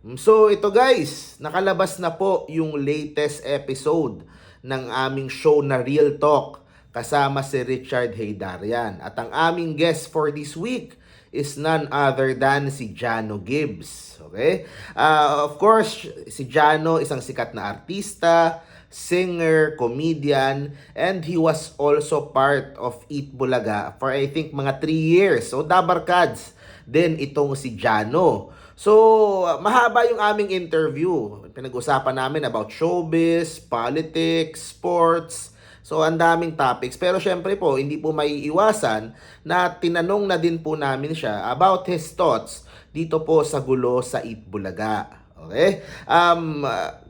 So ito guys, nakalabas na po yung latest episode ng aming show na Real Talk kasama si Richard Haydarian. At ang aming guest for this week is none other than si Jano Gibbs. Okay? Ah, of course, si Jano isang sikat na artista, singer, comedian, and he was also part of Eat Bulaga for I think mga 3 years. So, Dabarkads din itong si Jano. So, mahaba yung aming interview. Pinag-usapan namin about showbiz, politics, sports, So, ang daming topics. Pero syempre po, hindi po may iwasan na tinanong na din po namin siya about his thoughts dito po sa gulo sa Eat Bulaga. Okay? Um,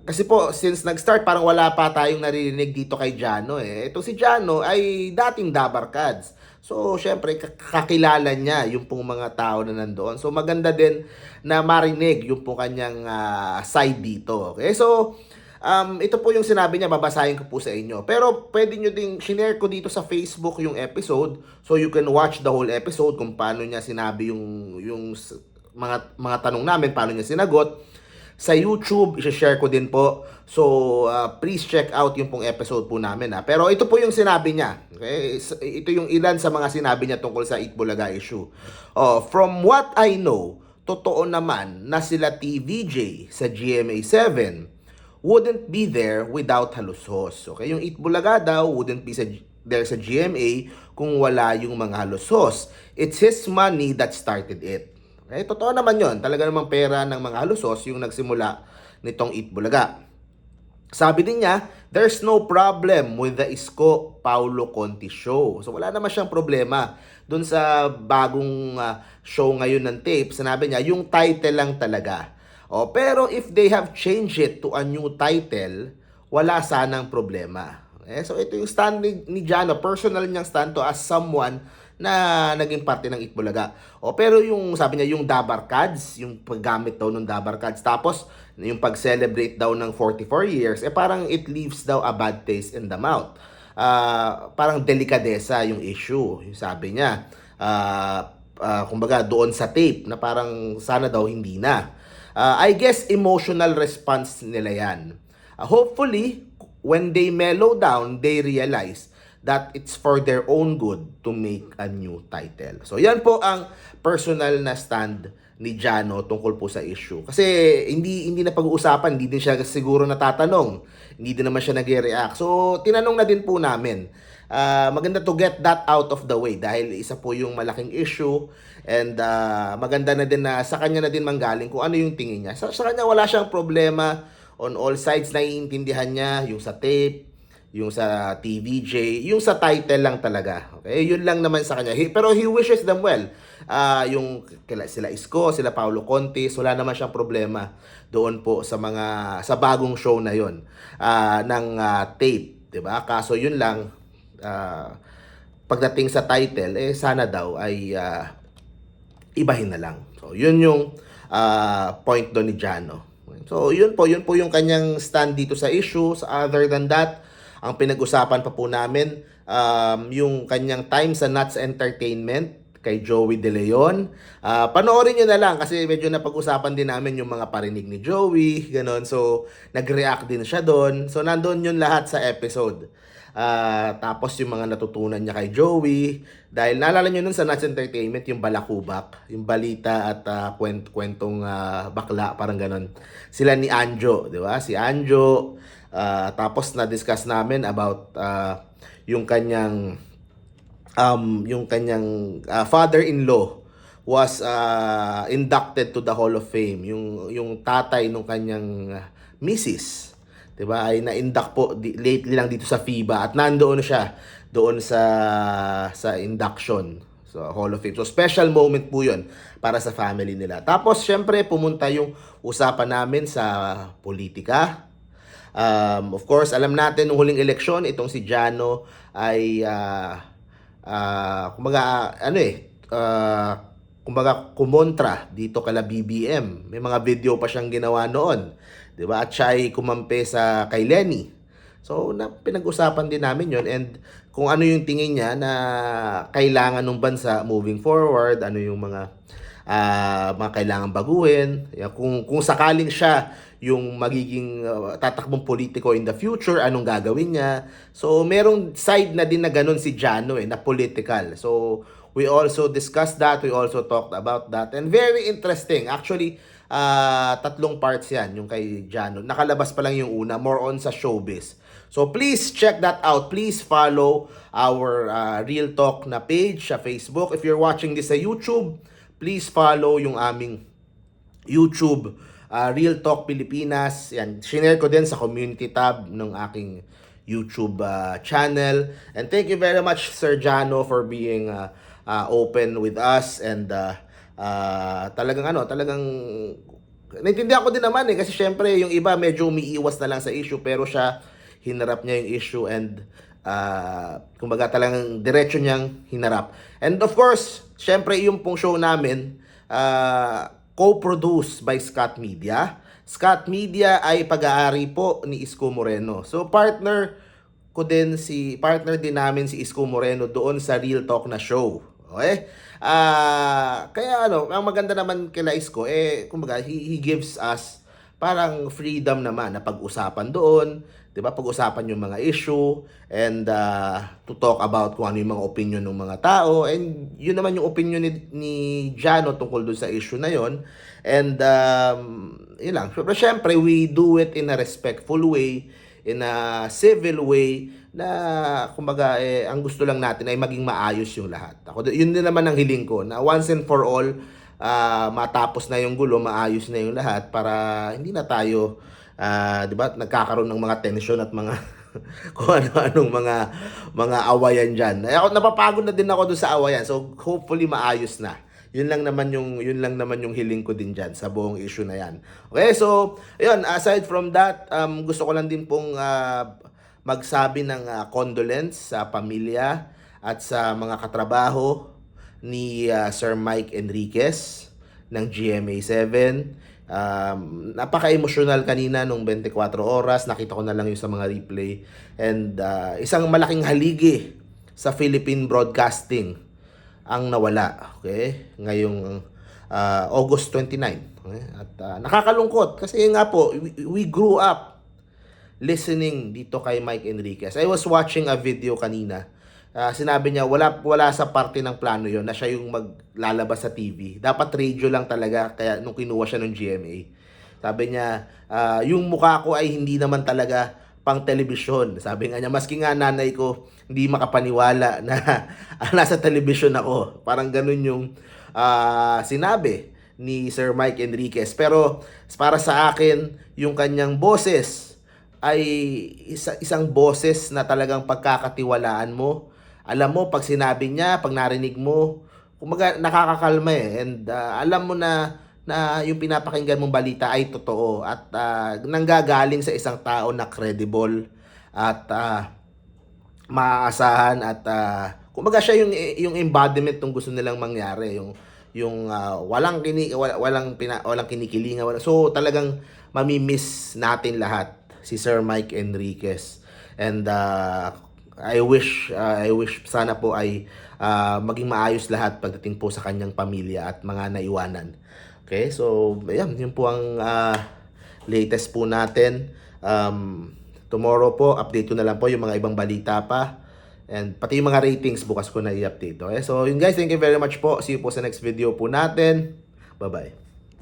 kasi po, since nag-start, parang wala pa tayong naririnig dito kay Jano eh. Ito si Jano ay dating Dabarkads. So, syempre, kak- kakilala niya yung pong mga tao na nandoon. So, maganda din na marinig yung pong kanyang ah, side dito. Okay? So, Um, ito po yung sinabi niya, babasahin ko po sa inyo. Pero pwede nyo ding, shinare ko dito sa Facebook yung episode so you can watch the whole episode kung paano niya sinabi yung, yung mga, mga tanong namin, paano niya sinagot. Sa YouTube, i-share ko din po. So, uh, please check out yung pong episode po namin. Ha. Pero ito po yung sinabi niya. Okay? Ito yung ilan sa mga sinabi niya tungkol sa Itbulaga issue. Oh, from what I know, totoo naman na sila TVJ sa GMA7 wouldn't be there without halusos. Okay? Yung Itbulaga daw wouldn't be sa, there sa GMA kung wala yung mga halusos. It's his money that started it. Okay? Totoo naman yon Talaga namang pera ng mga halusos yung nagsimula nitong Itbulaga. Sabi din niya, there's no problem with the Isko Paulo Conti show. So wala naman siyang problema dun sa bagong ah, show ngayon ng tape. Sinabi niya, yung title lang talaga. O, pero if they have changed it to a new title, wala sanang problema. Eh, so ito yung stand ni, ni Jano, personal niyang stand to as someone na naging parte ng Itbulaga. O pero yung sabi niya yung Dabar Cards, yung paggamit daw ng Dabar Cards tapos yung pag-celebrate daw ng 44 years, eh parang it leaves daw a bad taste in the mouth. Ah, parang delikadesa yung issue, yung sabi niya. Ah, ah, kumbaga doon sa tape na parang sana daw hindi na. Ah, I guess emotional response nila yan. Ah, hopefully, when they mellow down, they realize that it's for their own good to make a new title. So yan po ang personal na stand ni Jano tungkol po sa issue. Kasi hindi hindi na pag-uusapan, hindi din siya siguro natatanong. Hindi din naman siya nagre-react. So tinanong na din po namin. Ah, maganda to get that out of the way dahil isa po yung malaking issue and ah, maganda na din na sa kanya na din manggaling kung ano yung tingin niya. Sa, sa kanya wala siyang problema on all sides naiintindihan niya yung sa tape, yung sa TVJ, yung sa title lang talaga. Okay? Yun lang naman sa kanya. He- pero he wishes them well. Ah, yung sila Isko, sila Paulo Contis, wala naman siyang problema doon po sa mga sa bagong show na yon ah, ng ah, tape, 'di ba? Kaso yun lang ah, pagdating sa title eh sana daw ay ah, ibahin na lang. So, yun yung ah, point doon ni Jano. So, yun po, yun po yung kanyang stand dito sa issue. So, other than that, ang pinag-usapan pa po namin, um, yung kanyang time sa Nuts Entertainment kay Joey De Leon. Ah, panoorin nyo na lang kasi medyo napag-usapan din namin yung mga parinig ni Joey, ganun. So, nag-react din siya doon. So, nandun yun lahat sa episode. Ah, tapos yung mga natutunan niya kay Joey. Dahil naalala nyo nun sa Nuts Entertainment, yung balakubak, yung balita at ah, kwent kwentong ah, bakla, parang ganon. Sila ni Anjo, di ba? Si Anjo. Ah, tapos na-discuss namin about ah, yung kanyang um, yung kanyang ah, father-in-law was ah, inducted to the Hall of Fame. Yung yung tatay nung kanyang ah, missis 'di ba ay na-induct po di, lately lang dito sa FIBA at nandoon siya doon sa sa induction sa Hall of Fame. So special moment po 'yon para sa family nila. Tapos syempre pumunta yung usapan namin sa politika. Um, of course, alam natin nung huling eleksyon itong si Jano ay ah ah kumbaga ano eh ah, kumbaga kumontra dito kala BBM. May mga video pa siyang ginawa noon. 'Di ba? At siya ay kumampi sa kay Lenny. So, na, pinag-usapan din namin yon and kung ano yung tingin niya na kailangan ng bansa moving forward, ano yung mga ah, mga kailangan baguhin. Yan, Kung, kung sakaling siya yung magiging ah, tatakbong politiko in the future, anong gagawin niya. So, merong side na din na ganun si Jano eh, na political. So, we also discussed that, we also talked about that. And very interesting. Actually, ah, tatlong parts yan, yung kay Jano. Nakalabas pa lang yung una, more on sa showbiz. So please check that out. Please follow our ah, Real Talk na page sa Facebook. If you're watching this sa YouTube, please follow yung aming YouTube ah, Real Talk Pilipinas. Yan, shinare ko din sa community tab ng aking YouTube ah, channel. And thank you very much Sir Jano for being ah, ah, open with us and ah, ah, talagang ano, talagang Naintindihan ko din naman eh kasi syempre yung iba medyo umiiwas na lang sa issue pero siya hinarap niya yung issue and uh, kumbaga talagang diretso niyang hinarap. And of course, syempre yung pong show namin uh, co-produced by Scott Media. Scott Media ay pag-aari po ni Isko Moreno. So partner ko din si partner din namin si Isko Moreno doon sa Real Talk na show. Okay? Ah, kaya ano, ang maganda naman kila Isko eh kumbaga he, he gives us parang freedom naman na pag-usapan doon, 'di ba? Pag-usapan yung mga issue and uh, to talk about kung ano yung mga opinion ng mga tao and yun naman yung opinion ni, ni Jano tungkol doon sa issue na yon. And um, yun lang. Pero syempre, we do it in a respectful way, in a civil way na kumbaga eh, ang gusto lang natin ay maging maayos yung lahat. Ako yun din naman ang hiling ko na once and for all ah, matapos na yung gulo, maayos na yung lahat para hindi na tayo ah, 'di ba nagkakaroon ng mga tension at mga kung ano-anong mga mga awayan diyan. Eh, ako napapagod na din ako doon sa awayan. So hopefully maayos na. Yun lang naman yung yun lang naman yung hiling ko din diyan sa buong issue na 'yan. Okay, so ayun, aside from that, um, gusto ko lang din pong ah, magsabi ng ah, condolence sa pamilya at sa mga katrabaho ni ah, Sir Mike Enriquez ng GMA7. Um, napaka-emotional kanina nung 24 oras. Nakita ko na lang yung sa mga replay. And ah, isang malaking haligi sa Philippine Broadcasting ang nawala. Okay? Ngayong ah, August 29. Okay? At ah, nakakalungkot kasi nga po, we, we grew up listening dito kay Mike Enriquez. I was watching a video kanina. Ah, sinabi niya wala wala sa parte ng plano yon na siya yung maglalabas sa TV. Dapat radio lang talaga kaya nung kinuha siya ng GMA. Sabi niya, ah, yung mukha ko ay hindi naman talaga pang telebisyon. Sabi nga niya, maski nga nanay ko hindi makapaniwala na ah, nasa telebisyon ako. Parang ganun yung ah, sinabi ni Sir Mike Enriquez. Pero para sa akin, yung kanyang boses, ay isa, isang boses na talagang pagkakatiwalaan mo. Alam mo, pag sinabi niya, pag narinig mo, kumaga nakakakalma eh. And ah, alam mo na na yung pinapakinggan mong balita ay totoo at ah, nanggagaling sa isang tao na credible at ah, maaasahan at ah, kumbaga siya yung yung embodiment ng gusto nilang mangyari yung yung ah, walang kini wala- walang pina, walang kinikilingan wala. so talagang mamimiss natin lahat si Sir Mike Enriquez and ah, I wish ah, I wish sana po ay ah, maging maayos lahat pagdating po sa kanyang pamilya at mga naiwanan okay so ayan yun po ang ah, latest po natin um, tomorrow po update ko na lang po yung mga ibang balita pa And pati yung mga ratings bukas ko na i-update. Okay? So yun guys, thank you very much po. See you po sa next video po natin. Bye-bye.